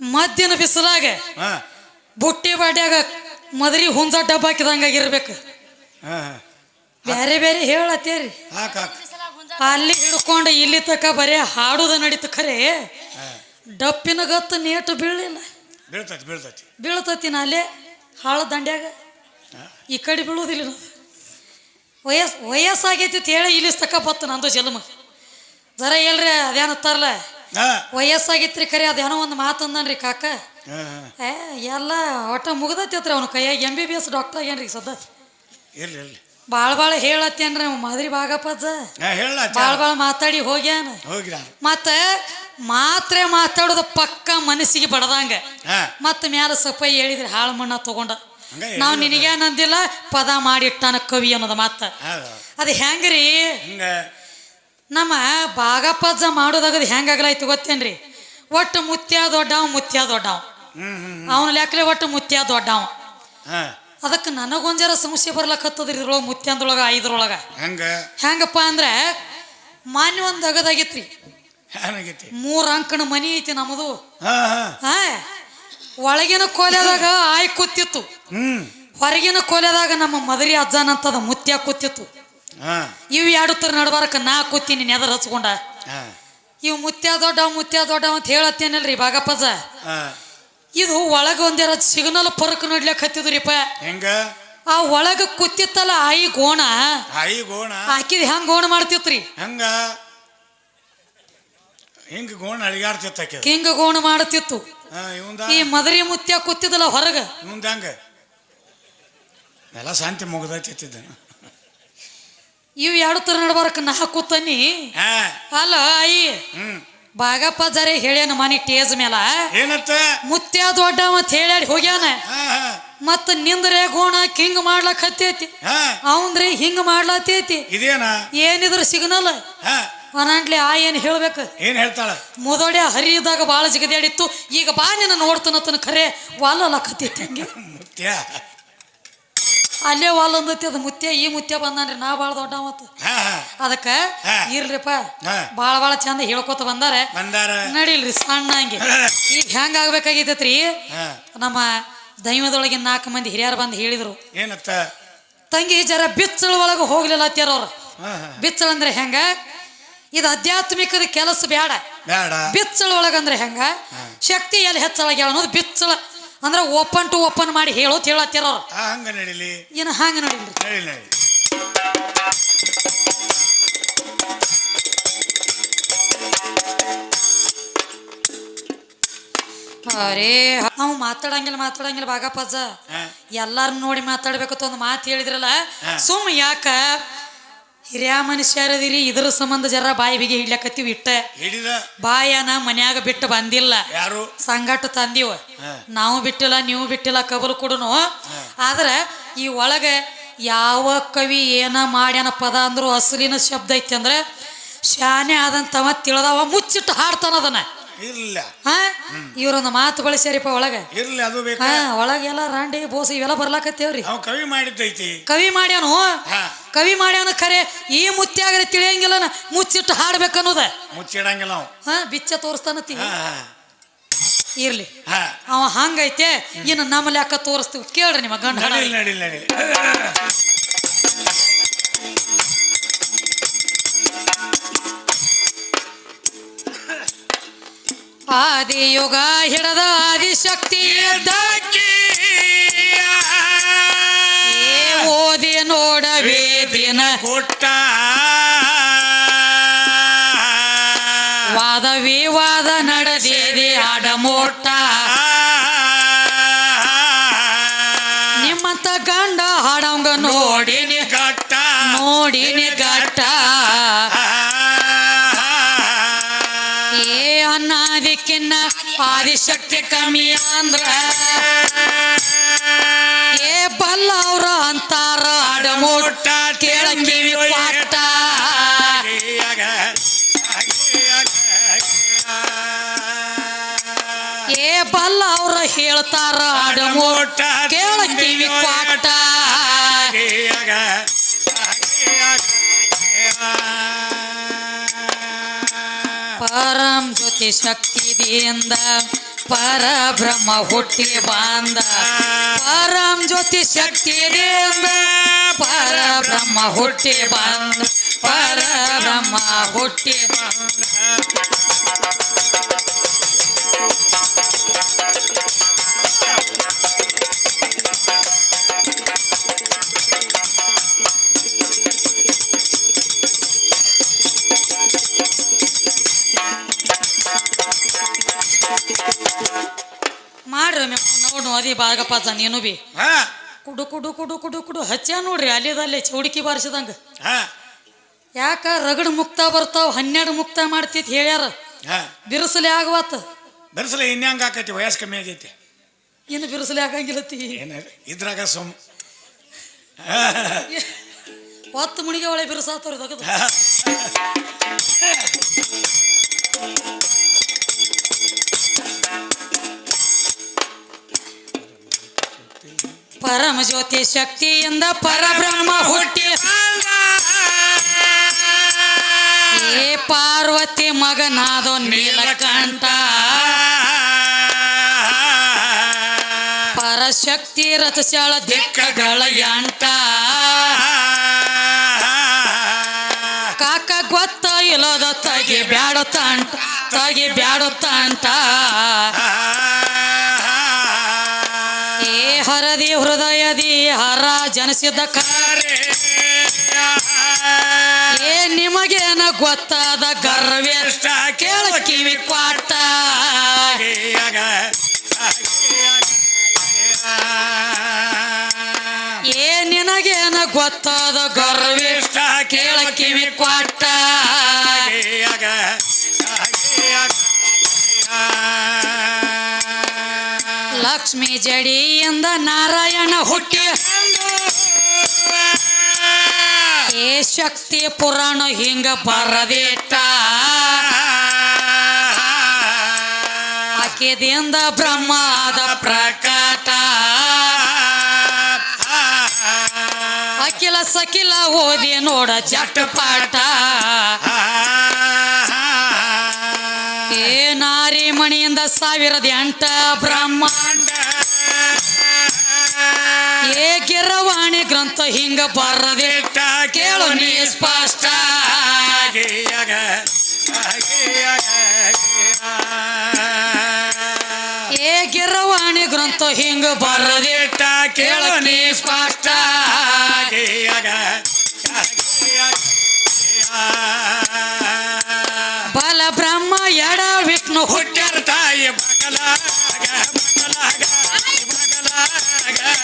ಮಧ್ಯಾಹ್ನ ಬಿಸಿಲಾಗ ಹಾ. ಬುಟ್ಟಿ ಬಾಡ್ಯಾಗ ಮದರಿ ಹುಂಜ ಡಬ್ಬ ಹಾಕಿದಂಗಾಗಿರ್ಬೇಕು ಹಾ ಬೇರೆ ಬೇರೆ ಹೇಳತ್ತೇರಿ. ಹಾಕ ಹಾಕ. ಅಲ್ಲಿ ಹಿಡ್ಕೊಂಡು ಇಲ್ಲಿ ತಕ ಬರೇ ಹಾಡುದ ನಡೀತು ಖರೆ. ಡಪ್ಪಿನ ಗತ್ತು ನೇಟು ಬೀಳಿಲ್ಲ. ಬೀಳ್ತೈತಿ ಬೀಳ್ತೈತಿ. ಬೀಳ್ತತಿ ನಾ ಅಲ್ಲೇ ಹಾಳು ದಂಡ್ಯಾಗ. ಈ ಕಡೆ ಬೀಳುವುದಿಲ್ಲ ನಾವು ವಯಸ್ ವಯಸ್ಸಾಗೈತಿ ಅಂತ ಹೇಳಿ ಇಲ್ಲಿ ತಕ ಬತ್ತು ನಂದು ಜನ್ಮ. ಜರ ಎಲ್ರಿ ಅದೇನತ್ತಾರಲ್ಲ ಹಾ. ಕರೆ ಖರೆ ಅದೇನೋ ಒಂದು ಮಾತಂದನ್ರಿ ಕಾಕ. ಏ ಎಲ್ಲ ಒಟ್ಟ ಮುಗ್ದೈತಿ ಅವ್ನ ಕೈಯಾಗ. M B B S doctor ಆಗ್ಯಾನ್ರಿ ಸದ ಇರ್ಲಿ ಇರ್ಲಿ. ಭಾಳ ಭಾಳ ಹೇಳತ್ತೇನ್ರಿ ಮಾದ್ರಿ ಹೇಳ ಭಾಳ ಭಾಳ ಮಾತಾಡಿ ಹೋಗ್ಯಾನ. ಮತ್ತ ಮಾತ್ರೆ ಮಾತಾಡೋದು ಪಕ್ಕ ಮನಸ್ಸಿಗೆ ಬಡದಂಗ. ಮತ್ತ ಮ್ಯಾಲ ಸಪೈ ಹೇಳಿದ್ರಿ ಹಾಳು ಮಣ್ಣ ತಗೊಂಡ. ನಾವು. ನಿನಗೇನಂದಿಲ್ಲ ಪದ ಮಾಡಿಟ್ಟಾನ ಕವಿ ಅನ್ನೋದು ಮಾತ. ಅದು ಹೆಂಗ್ರಿ? ಹಿಂಗ ನಮ್ಮ ಭಾಗಪ್ಪಜ್ಜ ಮಾಡೋದಾಗದು ಹೆಂಗಾಗ್ಲಾಯ್ತು ಗೊತ್ತೇನ್ರಿ? ಒಟ್ಟು ಮುತ್ಯ ದೊಡ್ಡವ ಮುತ್ಯ ದೊಡ್ಡವ. ಅವನ ಲೆಕ್ಕಲೆ ಒಟ್ಟು ಮುತ್ಯ ದೊಡ್ಡವ. ಅದಕ್ಕೆ ನನಗೊಂಜರ ಸಮಸ್ಯೆ ಬರ್ಲಕತ್ತದ್ರಿ ಇದ್ರೊಳಗೆ ಮುತ್ಯಂದ್ರೊಳಗ ಐದ್ರೊಳಗ. ಹೆಂಗ? ಹೆಂಗಪ್ಪ ಅಂದ್ರೆ ಮಾನ್ಯ ಒಂದು ಅಗದಾಗಿತ್ರಿ. ಮೂರ್ ಅಂಕಣ ಮನಿ ಐತಿ ನಮ್ಮದು ಹಾ ಒಳಗಿನ ಕೋಲೆದಾಗ ಆಯ್ ಕೂತಿತ್ತು. ಹೊರಗಿನ ಕೋಲೆದಾಗ ನಮ್ಮ ಮದರಿ ಅಜ್ಜನಂತದ ಮುತ್ಯ ಕೂತಿತ್ತು. ಇವು ಎರಡು ತರ ನಡ್ಬಾರಕ ನಾ ಕೂತೀನಿ ನೆದರ್ ಹಚ್ಕೊಂಡ. ಇವ್ ಇವು ಮುತ್ಯ ದೊಡ್ಡ ಮುತ್ಯ ದೊಡ್ಡ ಅಂತ ಹೇಳತ್ತೇನಲ್ರಿ ಬಾಗಪ್ಪಜ? ಹಾ. ಇದು ಒಳಗ ಒಂದೇರ ಸಿಗ್ನಲ್ ಪರಕ್ ನೋಡ್ಲಕ್ ಹತ್ತಿದ್ರಿಪ್ಪ ಹೆಂಗ? ಆ ಒಳಗ ಕೂತಿತ್ತಲ್ಲ ಆಯಿ ಗೋಣ? ಆಯಿ ಗೋಣ? ಹಾಕಿದ್ ಹೆಂಗ್ ಗೋಣ ಮಾಡ್ತಿತ್ರಿ? ಹೆಂಗ? ಹಿಂಗ ಗೋಣ ಅಳಿಗಾಡ್ತಿತ್ತ ಹಿಂಗ ಗೋಣ ಮಾಡ್ತಿತ್ತು. ಈ ಮದರಿ ಮುತ್ಯ ಕೂತಿದಲ್ಲ ಹೊರಗ? ಹಂಗ? ಎಲ್ಲ ಶಾಂತಿ ಮುಗ್ದೈತಿದ್ದ ಇವು ಎರಡು ತರ ನಡ್ಬಾರಕ ನಾ ಕೂತನಿ. ಅಲ್ಲ ಅಯ್ಯ ಬಾಗಪ್ಪ ಜರೆ ಹೇಳ್ಯಾನ ಮನಿ ಟೇಜ್ ಮೇಲ ಮುತ್ಯ ದೊಡ್ಡ ಮತ್ ಹೇಳ್ಯಾಡಿ ಹೋಗ್ಯಾನ. ಮತ್ತ ನಿಂದ್ರೆ ಗೋಣ ಹಿಂಗ್ ಮಾಡ್ಲಕ್ ಹತ್ತೈತಿ ಅವಂದ್ರೆ ಹಿಂಗ್ ಮಾಡ್ಲತ್ತೈತಿ ಇದೇನಾ? ಏನಿದ್ರ ಸಿಗ್ನಲ್. ಅನಂಟ್ಲಿ ಆ ಏನ್ ಹೇಳ್ಬೇಕು? ಏನ್ ಹೇಳ್ತಾಳ? ಮುದೋಡೆ ಹರಿದಾಗ ಬಾಳ ಜಿಗದಾಡಿತ್ತು ಈಗ ಬಾ ನಿನ್ನ ನೋಡ್ತನತನ ಖರೆ ವಾಲಲಕತ್ತೈತಿ ಹಂಗೆ. ಮುತ್ಯ ಅಲ್ಲೇ ವಾಲ್ ಅಂದೈತಿ ಅದು ಮುತ್ಯ ಈ ಮುತ್ಯ ಬಂದಾನ್ರಿ ನಾ ಬಾಳ ದೊಡ್ಡ ಮತ್ತು ಅದಕ್ಕ. ಇರ್ಲಿಪ್ಪ. ಬಾಳ ಬಾಳ ಚಂದ ಹೇಳ್ಕೊತ ಬಂದಾರೆ. ನಡೀಲ್ರಿ ಸಣ್ಣ ಹಂಗೆ. ಈಗ ಹೆಂಗ ಆಗ್ಬೇಕಾಗಿತ್ತತ್ರಿ ನಮ್ಮ ದೈವದೊಳಗಿನ ನಾಲ್ಕು ಮಂದಿ ಹಿರಿಯರು ಬಂದು ಹೇಳಿದ್ರು. ಏನತ್ತ? ತಂಗಿ ಜರ ಬಿಚ್ಚಳ ಒಳಗೆ ಹೋಗ್ಲಿಲ್ಲ ಅತ್ಯಾರ ಅವ್ರು. ಬಿಚ್ಚಳ ಅಂದ್ರೆ ಹೆಂಗ? ಇದು ಆಧ್ಯಾತ್ಮಿಕದ ಕೆಲಸ ಬೇಡ ಬೇಡ ಬಿಚ್ಚಳ ಒಳಗಂದ್ರೆ ಹೆಂಗ? ಶಕ್ತಿ ಎಲ್ಲಿ ಹೆಚ್ಚಳಾಗ್ಯಾವ ಅನ್ನೋದು ಬಿಚ್ಚಳ. ಅಂದ್ರೆ ಓಪನ್ ಟು ಓಪನ್ ಮಾಡಿ ಹೇಳೋತ್ ಹೇಳತ್ತಿರೋ ಹಂಗ ನಡೀಲಿ. ಏನು ಹಂಗ ನಡೀಲಿ ನಡಿ ನಡಿ ಅರೇ ನಾವು ಮಾತಾಡಂಗಿಲ್ಲ ಮಾತಾಡಂಗಿಲ್ಲ ಬಾಗಪ್ಪಜ್ಜ ಎಲ್ಲಾರು ನೋಡಿ ಮಾತಾಡ್ಬೇಕಂತ ಒಂದು ಮಾತು ಹೇಳಿದ್ರಲ್ಲ. ಸುಮ್ ಯಾಕ? ಹಿರಿಯ ಮನುಷ್ಯರದಿರಿ ಇದರ ಸಂಬಂಧ ಜರ ಬಾಯಿ ಬಿಗಿ ಹಿಡ್ಲಕತ್ತೀವಿ ಇಟ್ಟ. ಹಿಡಿದ ಬಾಯನ ಮನ್ಯಾಗ ಬಿಟ್ಟು ಬಂದಿಲ್ಲ. ಯಾರು? ಸಂಗಟ ತಂದಿವ. ನಾವು ಬಿಟ್ಟಿಲ್ಲ ನೀವು ಬಿಟ್ಟಿಲ್ಲ ಕಬಲು ಕೊಡುನು. ಆದ್ರೆ ಈ ಒಳಗ ಯಾವ ಕವಿ ಏನ ಮಾಡ್ಯಾನ ಪದ ಅಂದ್ರು ಅಸಲಿನ ಶಬ್ದ ಐತಿ ಅಂದ್ರೆ ಶಾನೆ ಆದಂತವ ತಿಳಿದವ ಮುಚ್ಚಿಟ್ಟು ಹಾಡ್ತಾನ ಅದನ್ನ. ಇಲ್ಲ ಹಾ? ಇವ್ರೊಂದು ಮಾತುಗಳು ಸೇರಿಪ್ಪ ಒಳಗೆ. ಇರ್ಲಿ ಅದು ಬೇಕು? ಹಾ ಒಳಗೆಲ್ಲ ರಾಂಡಿ ಬೋಸ ಇವೆಲ್ಲ ಬರ್ಲಾಕತ್ತೇವ್ರಿ. ಕವಿ ಮಾಡಿದ್ದೈತಿ. ಕವಿ ಮಾಡ್ಯಾನು? ಹಾ. ಕವಿ ಮಾಡ್ಯಾನ ಖರೆ ಈ ಮುತ್ಯಾಗರೆ ತಿಳಿಯಂಗಿಲ್ಲ ಮುಚ್ಚಿಟ್ಟು ಹಾಡ್ಬೇಕನ್ನೋದ. ಮುಚ್ಚಿಡಂಗಿಲ್ಲ ಅವ್. ಹಾ ಬಿಚ್ಚ ಹಾ ಹಾ. ಇರ್ಲಿ. ಹಾ. ಅವ ಹಂಗೈತೆ ಇನ್ನು ನಮ್ಮ ಲೆಕ್ಕ ತೋರಿಸ್ತೀವಿ. ಕೇಳ್ರಿ ನಿಮ್ಮ ಗಂಡ ನಡಿಲ್ ನಡಿಲ್ ನಡಿಲ್. ಆದಿ ಯುಗ ಹಿಡದ ಆದಿಶಕ್ತಿ ಏ ಓದಿ ನೋಡವೇ ದಿನ ಕೊಟ್ಟ ವಾದ ವಿವಾದ ನಡೆದಿದೆ ಆಡಮೋಟ ನಿಮ್ಮಂತ ಗಂಡ ಹಾಡಂಗ ನೋಡಿನಿ ಗಟ್ಟ. ನೋಡಿನಿ ಗಟ್ಟ ಏ ಅನ್ನಾದಿಕ್ಕಿನ್ನ ಆದಿಶಕ್ತಿ ಕಮ್ಮಿ ಅಂದ್ರ. ಏ ಬಲ್ಲ ಅವ್ರ ಅಂತಾರ ಅಡಮೋಟ ಕೇಳ ಕಿವಿ ಪಾಟ ಏ ಬಲ್ಲ ಅವ್ರ ಹೇಳ್ತಾರ ಅಡಮೋಟ ಕೇಳ ಕಿವಿ ಪಾಟ ಶಕ್ತಿ ಶಕ್ತಿದಿಂದ ಪರಬ್ರಹ್ಮ ಹುಟ್ಟಿ ಬಂದ. ಪರಂ ಜ್ಯೋತಿ ಶಕ್ತಿ ದೇಂದ ಪರಬ್ರಹ್ಮ ಹುಟ್ಟಿ ಬಂದ. ಪರಬ್ರಹ್ಮ ಹುಟ್ಟಿ ಮಾಡ್ರಿ ಅದಿ ಬಾಗಪ್ಪ ನೀನು ಬಿ. ಹಾ. ಕುಡು ಕುಡು ಕುಡು ಕುಡು ಕುಡು ಹಚ್ಚ ನೋಡ್ರಿ ಅಲ್ಲಿದಲ್ಲೇ ಚೌಡಿಕಿ ಬಾರಿಸಿದಂಗ. ಹಾ. ಯಾಕ ರಗಡ್ ಮುಕ್ತ ಬರ್ತಾವ ಹನ್ನೆರಡು ಮುಕ್ತ ಮಾಡ್ತಿತ್ ಹೇಳ್ಯಾರ. ಹಾ. ಬಿರುಸಲೆ ಆಗವತ್ತ ಬೆರ್ಸಲ ಇನ್ಯಾಂಗ ಆಕೈತಿ ವಯಸ್ಸು ಕಮ್ಮಿ ಆಗೈತಿ. ಇನ್ನು ಬಿರುಸಲೆ ಆಗಂಗಿಲ್ಲತಿ. ಏನ ಇದ್ರಾಗ ಸುಮ್. ಹೊತ್ತು ಮುಣಿಗೆ ಒಳ್ಳೆ ಬಿರುಸಾತವ್ರಿ ತಗದು ಪರಮ ಜ್ಯೋತಿ ಶಕ್ತಿಯಿಂದ ಪರಬ್ರಹ್ಮ ಹುಟ್ಟಿ ಏ ಪಾರ್ವತಿ ಮಗನಾದೋ ನೀಲಕಂಠ. ಪರಶಕ್ತಿ ರಥಶಾಳ ದಿಕ್ಕಗಳ ಎಂಟ. ಕಾಕ ಗೊತ್ತ ಇಲ್ಲದ ತಗಿ ಬ್ಯಾಡ ತಂಟ ತಗಿ ಬ್ಯಾಡ ತಂಟ. ಹರದಿ ಹೃದಯದಿ ಹರ ಜನಿಸಿದ ಕಾರೇ. ಏ ನಿಮಗೇನ ಗೊತ್ತಾದ ಗರ್ವೆಷ್ಟ? ಕೇಳ ಕಿವಿ ಕ್ವಾಟ ಏ ನಿನಗೇನ ಗೊತ್ತಾದ ಗರ್ವೆಷ್ಟ? ಕೇಳ ಕಿವಿ ಕ್ವಾಟ ಲಕ್ಷ್ಮಿ ಜಡಿಯಿಂದ ನಾರಾಯಣ ಹುಟ್ಟಿ. ಏ ಶಕ್ತಿ ಪುರಾಣ ಹಿಂಗ ಬರದಿಟ್ಟ ಆಕೆದಿಂದ ಬ್ರಹ್ಮದ ಪ್ರಕಟ. ಅಖಿಲ ಸಕಿಲ ಓದಿ ನೋಡ ಜಟಪಾಟ ಏ ನಾರಿ ಮಣಿಯಿಂದ ಸಾವಿರದ ಎಂಟ ಬ್ರಹ್ಮಾಂಡ. ಏ ಗಿರವಾಣಿ ಗ್ರಂಥ ಹಿಂಗ ಬರದೇಟ ಕೇಳು ನೀ ಸ್ಪಷ್ಟ. ಏ ಗಿರವಾಣಿ ಗ್ರಂಥ ಹಿಂಗ ಬರದೇಟ ಕೇಳು ನೀ ಸ್ಪಷ್ಟ. ಎಡ ವಿಷ್ಣು ಹುಟ್ಟ ಹುಟ್ಟ್ಯಾರ ತಾಯಿ ಬಗಲಾಗ ಬಗಲಾಗ ಬಗಲಾಗ.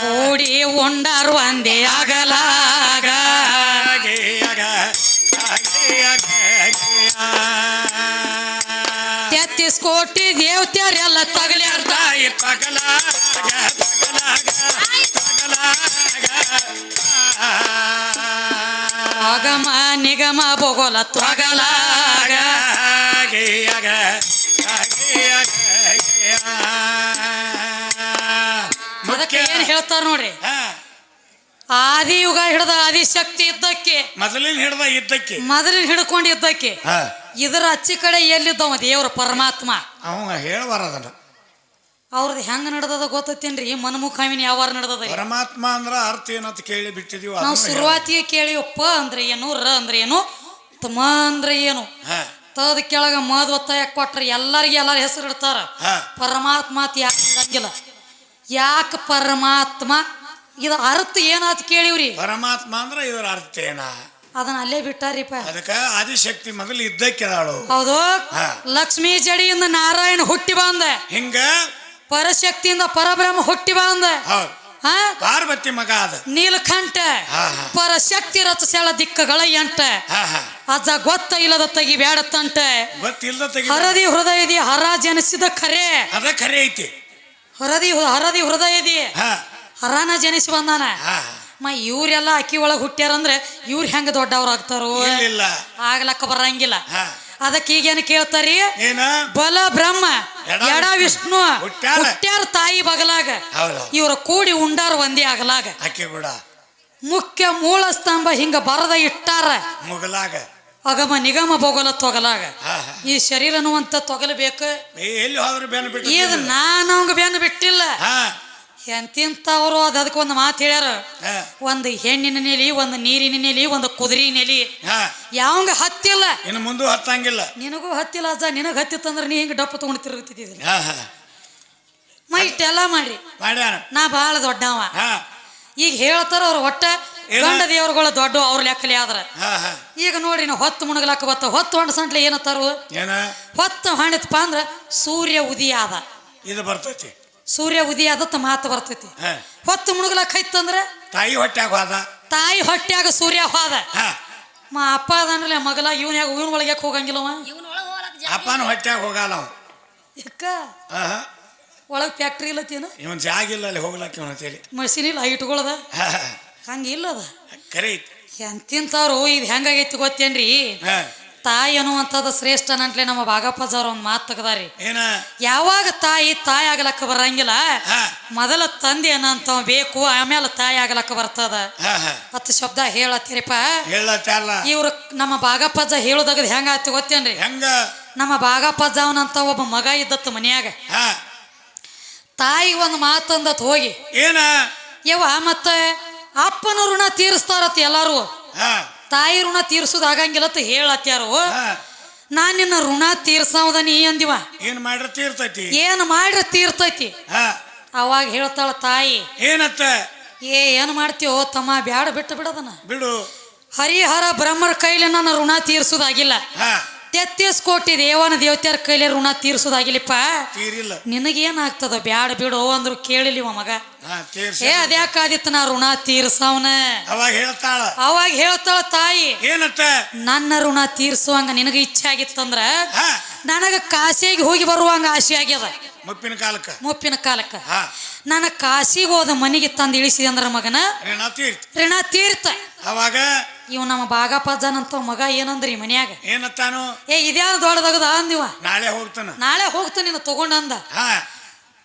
ಕೂಡಿ ಉಂಡಾರು ಒಂದೇ ಆಗಲಾಗ ತೆತ್ತಿಸ್ ಕೋಟಿ ದೇವತೆಯರೆಲ್ಲ ತಗಲ್ಯಾರ್ದ ತಾಯಿ ತಗಲಾಗ ತಗಲಾಗ ನಿಗಮ ಬೊಗಲ ತೊಗಲಾಗ. ಅದಕ್ಕೆ ಏನ್ ಹೇಳ್ತಾರ ನೋಡ್ರಿ? ಆದಿ ಯುಗ ಹಿಡ್ದ ಆದಿಶಕ್ತಿ ಇದ್ದಕ್ಕೆ ಮೊದಲಿನ ಹಿಡ್ದ ಇದ್ದಕ್ಕೆ. ಮೊದಲಿನ ಹಿಡ್ಕೊಂಡು ಇದ್ದಕ್ಕೆ ಇದರ ಅಚ್ಚಿ ಕಡೆ ಎಲ್ಲಿದ್ದವ ದೇವ್ರ ಪರಮಾತ್ಮ? ಅವ ಹೇಳ್ಬಾರದನ್ನ ಅವ್ರದ್ದು ಹೆಂಗ ನಡೆದದ ಗೊತ್ತೇನ್ರಿ ಮನ್ಮುಖಾಮಿನ ಯಾವಾರ ನಡೆದದ ಪರಮಾತ್ಮ ಅಂದ್ರ ಅರ್ಥ ಏನಂತ ಕೇಳಿ ಬಿಟ್ಟಿದೀವಿ ನಾವು ಶುರುವಾತಿಗೆ ಕೇಳಿವಪ್ಪ ಪ ಅಂದ್ರೆ ಏನು ರ ಅಂದ್ರೆ ಏನು ತಮ ಅಂದ್ರೆ ಏನು? ತದ ಕೆಳಗ ಮದ್ ಒತ್ತಾಯ ಕೊಟ್ರೆ? ಎಲ್ಲರಿಗೆ ಎಲ್ಲಾರು ಹೆಸರು ಇಡ್ತಾರ. ಪರಮಾತ್ಮ ಯಾಕಿಲ್ಲ ಯಾಕ ಪರಮಾತ್ಮ? ಇದ ಅರ್ಥ ಏನಾತ್ ಕೇಳಿವ್ರಿ? ಪರಮಾತ್ಮ ಅಂದ್ರ ಇದರ ಅರ್ಥ ಏನ? ಅದನ್ನ ಅಲ್ಲೇ ಬಿಟ್ಟಾರಿಪ್ಪ. ಅದಕ್ಕೆ ಆದಿಶಕ್ತಿ ಮೊದಲು ಇದ್ದಕ್ಕೆ ಕೇಳಾಳು ಹೌದು. ಲಕ್ಷ್ಮೀ ಜಡಿಯಿಂದ ನಾರಾಯಣ ಹುಟ್ಟಿ ಬಂದ. ಹಿಂಗ ಪರಶಕ್ತಿಯಿಂದ ಪರಬ್ರಹ್ಮ ಹುಟ್ಟಿ ಬಂದ. ಪಾರ್ವತಿ ಮಗ ಅದ ನೀಲಕಂಠ. ಪರಶಕ್ತಿ ರಥಸೆಳ ದಿಕ್ಕಗಳ ಎಂಟ. ಅಜ್ಜ ಗೊತ್ತ ಇಲ್ಲದ ತಗಿ ಬ್ಯಾಡ ತಂಟ. ಹರದಿ ಹೃದಯದಿ ಹರ ಜನಿಸಿದ ಖರೆ. ಅದ ಖರೆ ಐತಿ. ಹರದಿ ಹರದಿ ಹೃದಯದಿ. ಹರನ ಜನಿಸಿ ಬಂದಾನ. ಮ ಇವ್ರೆಲ್ಲ ಅಕ್ಕಿ ಒಳಗೆ ಹುಟ್ಟ್ಯಾರಂದ್ರೆ ಇವ್ರು ಹೆಂಗ ದೊಡ್ಡವ್ರು ಆಗ್ತಾರೋ? ಇಲ್ಲ ಆಗ್ಲಕ್ಕ ಬರಂಗಿಲ್ಲ. ಅದಕ್ಕೆ ಈಗೇನು ಕೇಳ್ತಾರಿ? ಏನ? ಬಲ ಬ್ರಹ್ಮ ಎಡ ವಿಷ್ಣು. ಹುಟ್ಟ್ಯಾರ. ತಾಯಿ ಬಗಲಾಗ. ಇವ್ರ ಕೂಡಿ ಉಂಡಾರ ಒಂದೇ ಆಗಲಾಗ. ಅಕ್ಕಿ ಕೂಡ ಮುಖ್ಯ ಮೂಲ ಸ್ತಂಭ ಹಿಂಗ ಬರದ ಇಟ್ಟಾರ. ಮುಗಲಾಗ. ಅಗಮ ನಿಗಮ ಬೋಗಲ ತೊಗಲಾಗ. ಈ ಶರೀರ ಅನ್ನುವಂತ ತೊಗಲು ಬೇಕು ನಾನು ಅವಂಗ ಬೆನ್ನು ಬಿಟ್ಟಿಲ್ಲ. ಎಂತಿಂತವ್ರು ಅದು ಅದಕ್ಕೆ ಒಂದು ಮಾತು ಹೇಳ್ಯಾರ. ಒಂದು ಹೆಣ್ಣಿನ ನೆಲಿ ಒಂದು ನೀರಿನ ನೆಲಿ ಒಂದು ಕುದುರೆ ನೆಲಿ. ಯಾವಂಗ ಹತ್ತಿಲ್ಲ. ಇನ್ನು ಮುಂದೆ ಹತ್ತಂಗಿಲ್ಲ. ನಿನಗೂ ಹತ್ತಿಲ್ಲ ಅಜ್ಜ ನಿನಗೆ ಹತ್ತಿತ್ತಂದ್ರೆ ನೀ ಹಿಂಗೆ ಡಪ್ಪು ತೊಗೊಂಡು ತಿರುಗ್ತಿದ್ದಿಲ್ಲ ಹಾ ಹಾ. ಮೈ ಇಷ್ಟೆಲ್ಲ ಮಾಡ್ರಿ. ನಾ ಭಾಳ ದೊಡ್ಡವ. ಈಗ ಹೇಳ್ತಾರ ಅವ್ರ ಒಟ್ಟ? ಗಂಡ ದೇವ್ರುಗಳು ದೊಡ್ಡ ಅವ್ರ ಲೆಕ್ಕಲಿ ಆದ್ರ. ಈಗ ನೋಡ್ರಿ ನಾವು ಹೊತ್ತು ಮುಣಗ್ಲಾಕ ಬತ್ತ. ಹೊತ್ತು ಹೊಂಡ ಸಂಟ್ಲೆ ಏನತ್ತಾರು? ಏನ? ಹೊತ್ತು ಹೊಂಡಿತಪ್ಪ ಅಂದ್ರ ಸೂರ್ಯ ಉದಿಯಾದ ಇದು ಬರ್ತೈತಿ. ಸೂರ್ಯ ಉದಯ ಅದತ್ತ ಮಾತು ಬರ್ತೈತಿ. ಹಾ. ಹೊತ್ತು ಮುಳುಗಲಕ್ಕ ಇತ್ತಂದ್ರೆ ತಾಯಿ ಹೊಟ್ಯಾಗ ಹೋದ. ತಾಯಿ ಹೊಟ್ಯಾಗ ಸೂರ್ಯ ಹೋದ. ಹಾ. ಮಾ ಅಪ್ಪ ಅದನ್ರಲ್ಲ ಮಗಲ ಇವನ್ ಯಾಕೆ ಇವನ್ ಒಳಗೆ ಯಾಕೆ ಹೋಗಂಗಿಲ್ಲವ ಅಪ್ಪನ ಹೊಟ್ಟೆಗ ಹೋಗಲ್ಲ ಅವ. ಯಾಕ? ಆ ಹಾ. ಒಳಗೆ ಫ್ಯಾಕ್ಟ್ರಿ ಇಲ್ಲತ್ತೇನು ಇವನ್ ಜಾಗ ಇಲ್ಲ ಅಲ್ಲಿ ಹೋಗ್ಲಕ್ಕ ಇವನ್ ಅಂತೇಳಿ. ಮಷಿನ್ ಇಲ್ಲ ಇಟ್ಕೊಳ್ಳದ ಹಾ ಹಾ. ಹಂಗೆ ಇಲ್ಲದ ಕರೆ ಐತಿ. ಎಂತಿಂತವ್ರು ಇದು ಹೆಂಗಾಗೈತಿ ಗೊತ್ತೇನ್ರಿ? ಹಾ. ತಾಯಿ ಅನ್ನುವಂಥದ್ದು ಶ್ರೇಷ್ಠ ನಂಟ್ಲೆ ನಮ್ಮ ಬಾಗಪ್ಪಜವ್ರ ಒಂದು ಮಾತು ತೆಗದಾರಿ. ಏನ? ಯಾವಾಗ ತಾಯಿ ತಾಯಿ ಆಗ್ಲಕ್ಕ ಬರಂಗಿಲ್ಲ ಮೊದಲ ತಂದೆ ಅನ್ನಂತ ಬೇಕು ಆಮೇಲೆ ತಾಯಿ ಆಗ್ಲಕ್ಕ ಬರ್ತದ. ಹತ್ತು ಶಬ್ದ ಹೇಳತ್ತೀರಿಪ್ಪ. ಇವ್ರು ನಮ್ಮ ಬಾಗಪ್ಪಜ್ಜ ಹೇಳುದಾಗದ್ ಹೆಂಗಾಯ್ತು ಗೊತ್ತೇನ್ರಿ? ಹೆಂಗ? ನಮ್ಮ ಬಾಗಪ್ಪಜ್ಜ ಅವನಂತ ಒಬ್ಬ ಮಗ ಇದ್ದತ್ತ ಮನ್ಯಾಗ. ತಾಯಿ ಒಂದು ಮಾತಂದತ್ ಹೋಗಿ. ಏನ? ಯವ್ವ ಮತ್ತೆ ಅಪ್ಪನ ಋಣ ತೀರಿಸ್ತಾರತ್ ಎಲ್ಲಾರು. ತಾಯಿ ಋಣ ತೀರ್ಸುದ್ ಆಗಂಗಿಲ್ಲತ್ತ ಹೇಳತ್ಯಾರು. ನಾನ್ ನಿನ್ನ ಋಣ ತೀರ್ಸವದ ನೀ ಅಂದಿವ. ಏನ್ ಮಾಡ್ರ ತೀರ್ತೈತಿ? ಏನು ಮಾಡ್ರ ತೀರ್ತೈತಿ? ಅವಾಗ ಹೇಳ್ತಾಳ ತಾಯಿ ಏನತ್ತ? ಏ ಏನು ಮಾಡ್ತೀವೋ ತಮ್ಮ ಬ್ಯಾಡ ಬಿಟ್ಟು ಬಿಡದನ ಬಿಡು. ಹರಿಹರ ಬ್ರಹ್ಮರ ಕೈಲಿ ನನ್ನ ಋಣ ತೀರ್ಸೋದಾಗಿಲ್ಲ. ತೆತ್ತೀಸ್ ಕೋಟಿ ದೇವನ ದೇವತೆಯರ ಕೈಲಿ ಋಣ ತೀರ್ಸುದಾಗಿಲ್ಲಪ್ಪ. ತೀರಿಲ್ಲ. ನಿನಗೇನಾಗ್ತದ? ಬ್ಯಾಡ ಬಿಡು ಅಂದ್ರು ಕೇಳಿಲಿವ ಮಗ. ಏ ಅದ್ಯಾಕಾದಿತ್ತು ನಾ ಋಣ ತೀರ್ಸವನ? ಅವಾಗ ಹೇಳ್ತಾಳ. ಅವಾಗ ಹೇಳ್ತಾಳ ತಾಯಿ. ಏನತ್ತ? ನನ್ನ ಋಣ ತೀರ್ಸುವಂಗ ನಿನಗೆ ಇಚ್ಛೆ ಆಗಿತ್ತಂದ್ರ ನನಗ ಕಾಶಿಗೆ ಹೋಗಿ ಬರುವಂಗ ಆಸೆ ಆಗ್ಯದ. ಮುಪ್ಪಿನ ಕಾಲಕ್ಕ? ಮುಪ್ಪಿನ ಕಾಲಕ್ಕ. ಹಾ. ನನ್ನ ಕಾಶಿಗೆ ಹೋದ ಮನೆಗೆ ತಂದು ಇಳಿಸಿದೆ ಅಂದ್ರ ಮಗನ? ಋಣ ತೀರ್ತ ಋಣ ತೀರ್ತ ಅವಾಗ? ಇವ್ ನಮ್ಮ ಅಂತ ಮಗ ಏನಂದ್ರಿ ಮನ್ಯಾಗ? ಏನತ್ತಾನು ಏ ಇದ್ಯಾವ ದೊಡ್ಡದಾಗದ ಅಂದಿವ? ನಾಳೆ ಹೋಗ್ತಾನ. ನಾಳೆ ಹೋಗ್ತಾನ ನೀನು ತಗೊಂಡಂದ ಹಾ.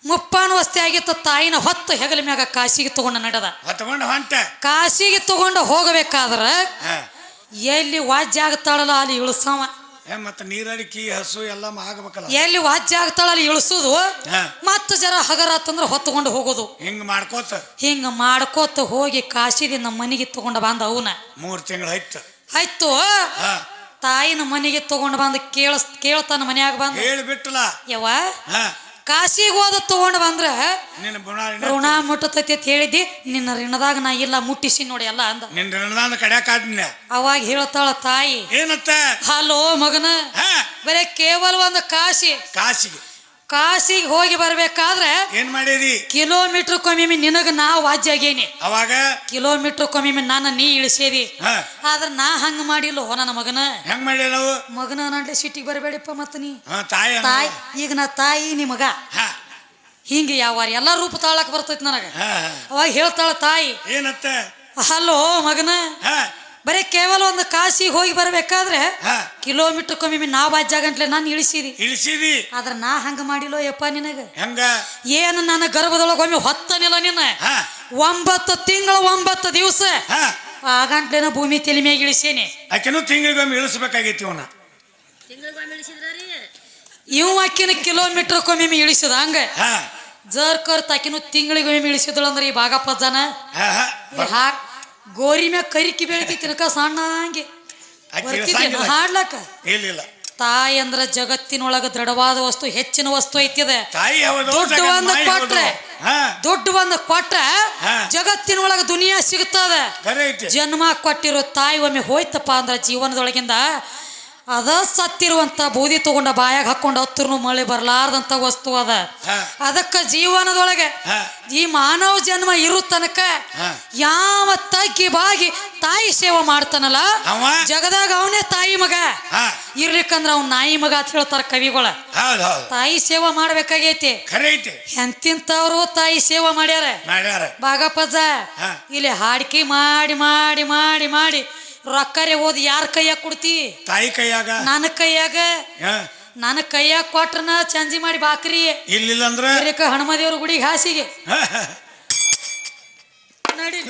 ಮುಪ್ಪಾನು ವಸ್ತಿ ಆಗಿತ್ತು ತಾಯಿನ ಹೊತ್ತು ಹೆಗಲ ಮ್ಯಾಗ ಕಾಶಿಗೆ ತಗೊಂಡ ನಡೆದ. ಹೊತ್ಕೊಂಡು ಹೊಂಟ. ಕಾಶಿಗೆ ತಗೊಂಡು ಹೋಗಬೇಕಾದ್ರ ಹಾ. ಎಲ್ಲಿ ವಾಜ್ಯ ಆಗ್ತಾಳಲ್ಲ ಅಲ್ಲಿ ಇಳಿಸವ. ಏ ಮತ್ತ ನೀರಡಿಕೆ ಹಸು ಎಲ್ಲ ಆಗಬೇಕಲ್ಲ. ಎಲ್ಲಿ ವಾಜ್ಯ ಆಗ್ತಾಳ ಅಲ್ಲಿ ಇಳಿಸೋದು ಮತ್ತೆ ಜರ ಹಗರಾತಂದ್ರ ಹೊತ್ಕೊಂಡು ಹೋಗೋದು. ಹಿಂಗ್ ಮಾಡ್ಕೋತ. ಹಿಂಗ ಮಾಡ್ಕೋತ ಹೋಗಿ ಕಾಶಿದಿಂದ ಮನೆಗೆ ತಗೊಂಡ ಬಂದ ಅವನ. ಮೂರ್ ತಿಂಗಳು ಆಯ್ತು. ಆಯ್ತು? ತಾಯಿನ ಮನೆಗೆ ತಗೊಂಡು ಬಂದು ಕೇಳ ಕೇಳ್ತಾನ ಮನ್ಯಾಗ ಬಂದು? ಹೇಳಿ ಬಿಟ್ಟಲ್ಲ ಯವ್ವ ಹಾ. ಕಾಶಿಗೆ ಹೋದ ತಗೊಂಡು ಬಂದ್ರ ನಿನ್ನ ಋಣ ಮುಟ್ಟತೈತಿ ಅಂತ ಹೇಳಿದ್ದಿ. ನಿನ್ನ ಋಣದಾಗ ನಾ ಇಲ್ಲ ಮುಟ್ಟಿಸಿ ನೋಡಿ ಎಲ್ಲ ಅಂದ. ನಿನ್ನ ಋಣದಾನ ಕಡ್ಯಾಕ ಅವಾಗ ಹೇಳ್ತಾಳ ತಾಯಿ ಏನತ್ತ? ಹಲೋ ಮಗನ ಹಾ. ಬರೇ ಕೇವಲ ಒಂದು ಕಾಶಿ ಕಾಸಿಗೆ. ಕಾಶಿಗೆ ಹೋಗಿ ಬರ್ಬೇಕಾದ್ರೆ ಏನ್ ಮಾಡಿದಿ? ಕಿಲೋಮೀಟರ್ ಕೊಮ್ಮೆ ನಿನಗ ನಾ ವಾಜ್ಯ ಆಗೇನಿ. ಅವಾಗ? ಕಿಲೋಮೀಟರ್ ಕೊಮ್ಮೆ ನಾನು ನೀ ಇಳಿಸೇದಿ. ಆದ್ರೆ ನಾ ಹಂಗ ಮಾಡಿಲ್ಲ ಹೋ ನನ್ನ ಮಗನ? ಹೆಂಗ್ ಮಾಡಿ ನಾವು ಮಗನ ನನ್ಲೆ ಸಿಟಿಗೆ ಬರಬೇಡಿಪ್ಪ ಮತ್ತ ನೀ. ತಾಯಿ ತಾಯಿ ಈಗ ನಾ ತಾಯಿ ನಿ ಮಗ. ಹಿಂಗೆ ಯಾವ ಎಲ್ಲ ರೂಪ ತಾಳಕ್ ಬರ್ತೈತಿ ನನಗ. ಅವಾಗ ಹೇಳ್ತಾಳ ತಾಯಿ ಏನತ್ತ? ಹಲೋ ಮಗನ ಹಾ. ಬರೇ ಕೇವಲ ಒಂದು ಕಾಸಿಗೆ ಹೋಗಿ ಬರಬೇಕಾದ್ರೆ ಹಾ. ಕಿಲೋಮೀಟರ್ ಕೊಮ್ಮೆ ನಾ ಬಾಜ್ಯ ಗಂಟ್ಲೆ ನಾನು ಇಳಿಸಿದಿ. ಇಳಿಸಿದಿ. ಆದ್ರೆ ನಾ ಹಂಗ ಮಾಡಿಲ್ಲ ಯಪ್ಪ ನಿನಗ. ಹೆಂಗ? ಏನು ನನ್ನ ಗರ್ಭದೊಳಗೊಮ್ಮೆ ಹೊತ್ತನಿಲ್ಲ ನಿನ್ನ? ಹಾ. ಒಂಬತ್ತು ತಿಂಗಳ ಒಂಬತ್ತು ದಿವಸ ಹಾ. ಆ ಗಂಟ್ಲೆನ ಭೂಮಿ ತಲೆ ಮ್ಯಾಗ ಇಳಿಸೇನಿ. ಆಕೆನು ತಿಂಗಳಿಗೊಮ್ಮೆ ಇಳಿಸ್ಬೇಕಾಗೈತಿ ಅವನ ಇವ್ ಆಕಿನ ಕಿಲೋಮೀಟರ್ ಕೊಮ್ಮೆ ಇಳಿಸಿದ ಹಂಗ? ಹಾ. ಜರ್ ಕರ್ ತಾಕಿನ ತಿಂಗಳಿಗೊಮ್ಮೆ ಇಳಿಸಿದಳು ಅಂದ್ರೆ ಈ ಬಾಗಪ್ಪ ಜನ ಹಾ. ಗೋರಿ ಮ್ಯಾಗ ಕರಿಕಿ ಬೆಳಿತಿ ತಿನ್ಕ ಸಣ್ಣ ಹಂಗೆ. ಹಾಡ್ಲಕ್ಕ? ಇಲ್ಲ ತಾಯಿ ಅಂದ್ರ ಜಗತ್ತಿನೊಳಗ ದೃಢವಾದ ವಸ್ತು ಹೆಚ್ಚಿನ ವಸ್ತು ಐತಿದೆ. ದುಡ್ಡು ಒಂದು. ಕೊಟ್ರೆ ದುಡ್ಡು ಒಂದು ಕೊಟ್ರ ಜಗತ್ತಿನೊಳಗೆ ದುನಿಯಾ ಸಿಗ್ತದ. ಜನ್ಮ ಕೊಟ್ಟಿರೋ ತಾಯಿ ಒಮ್ಮೆ ಹೋಯ್ತಪ್ಪ ಅಂದ್ರ ಜೀವನದೊಳಗಿಂದ ಅದ ಸತ್ತಿರುವಂತ ಬೂದಿ ತಗೊಂಡ ಬಾಯಾಗ ಹಾಕೊಂಡ ಹತ್ತಿರನು ಮಳೆ ಬರ್ಲಾರ್ದಂತ ವಸ್ತು ಅದ. ಅದಕ್ಕ ಜೀವನದೊಳಗೆ ಈ ಮಾನವ ಜನ್ಮ ಇರು ತನಕ ಯಾವ ತಗ್ಗಿ ಬಾಗಿ ತಾಯಿ ಸೇವೆ ಮಾಡ್ತಾನಲ್ಲ? ಜಗದಾಗ ಅವನೇ ತಾಯಿ ಮಗ. ಇರ್ಲಿಕ್ಕಂದ್ರ ಅವ್ನ ನಾಯಿ ಮಗ ಅಂತ ಹೇಳ್ತಾರ ಕವಿಗಳ. ತಾಯಿ ಸೇವೆ ಮಾಡ್ಬೇಕಾಗೈತಿ. ಎಂತಿಂತವ್ರು ತಾಯಿ ಸೇವೆ ಮಾಡ್ಯಾರ? ಬಾಗಪ್ಪ ಬಾಗಪ್ಪಜ್ಜ ಇಲ್ಲಿ ಹಾಡಿಕೆ ಮಾಡಿ ಮಾಡಿ ಮಾಡಿ ಮಾಡಿ ರೊಕ್ಕರೆ ಹೋದ್ ಯಾರ ಕೈಯಾಗ ಕೊಡ್ತಿ? ತಾಯಿ ಕೈಯಾಗ? ನನ್ನ ಕೈಯಾಗ? ನನ್ನ ಕೈಯಾಗ ಕೊಟ್ರನ ಚಂಜಿ ಮಾಡಿ ಬಾಕ್ರಿ. ಇಲ್ಲಿಲ್ಲ ಅಂದ್ರೆ ಹನುಮದೇವ್ರ ಗುಡಿಗೆ ಹಾಸಿಗೆ. ನಡಿ